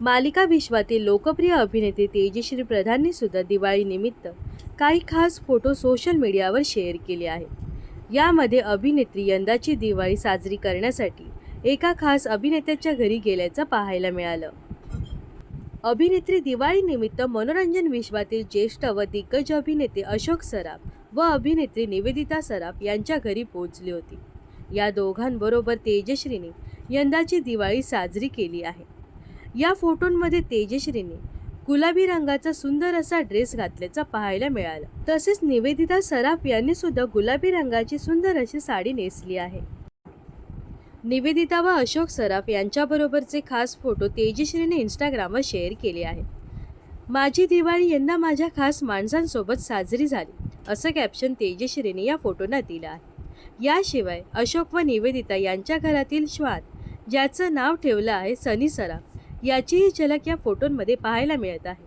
मालिका विश्वातील लोकप्रिय अभिनेते तेजश्री प्रधानने सुद्धा दिवाळीनिमित्त काही खास फोटो सोशल मीडियावर शेअर केले आहेत. यामध्ये अभिनेत्री यंदाची दिवाळी साजरी करण्यासाठी एका खास अभिनेत्याच्या घरी गेल्याचं पाहायला मिळालं. अभिनेत्री दिवाळीनिमित्त मनोरंजन विश्वातील ज्येष्ठ व दिग्गज अभिनेते अशोक सराफ व अभिनेत्री निवेदिता सराफ यांच्या घरी पोहोचली होती. या दोघांबरोबर तेजश्रीने यंदाची दिवाळी साजरी केली आहे. या फोटोंमध्ये तेजश्रीने गुलाबी रंगाचा सुंदर असा ड्रेस घातल्याचा पाहायला मिळाला. तसेच निवेदिता सराफ यांनी सुद्धा गुलाबी रंगाची सुंदर अशी साडी नेसली आहे. निवेदिता व अशोक सराफ यांच्याबरोबरचे खास फोटो तेजश्रीने इंस्टाग्रामवर शेअर केले आहेत. माझी दिवाळी यंदा माझ्या खास माणसांसोबत साजरी झाली असं कॅप्शन तेजश्रीने या फोटोंना दिलं आहे. याशिवाय अशोक व निवेदिता यांच्या घरातील श्वान ज्याचं नाव ठेवलं आहे सनी सराफ याचीही झलक या फोटोंमध्ये पाहायला मिळत आहे.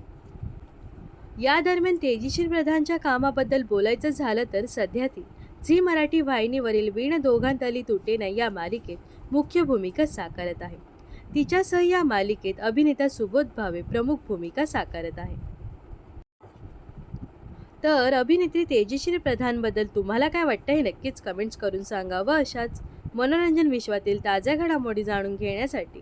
या दरम्यान तेजश्री प्रधानच्या कामाबद्दल बोलायचं झालं तर सध्या ती झी मराठी वाहिनीवरील वीण दोघांतली तुटेना या मालिकेत मुख्य भूमिका साकारत आहे. तिच्यासह या मालिकेत अभिनेता सुबोध भावे प्रमुख भूमिका साकारत आहे. तर अभिनेत्री तेजश्री प्रधानबद्दल तुम्हाला काय वाटतं हे नक्कीच कमेंट्स करून सांगा व अशाच मनोरंजन विश्वातील ताज्या घडामोडी जाणून घेण्यासाठी.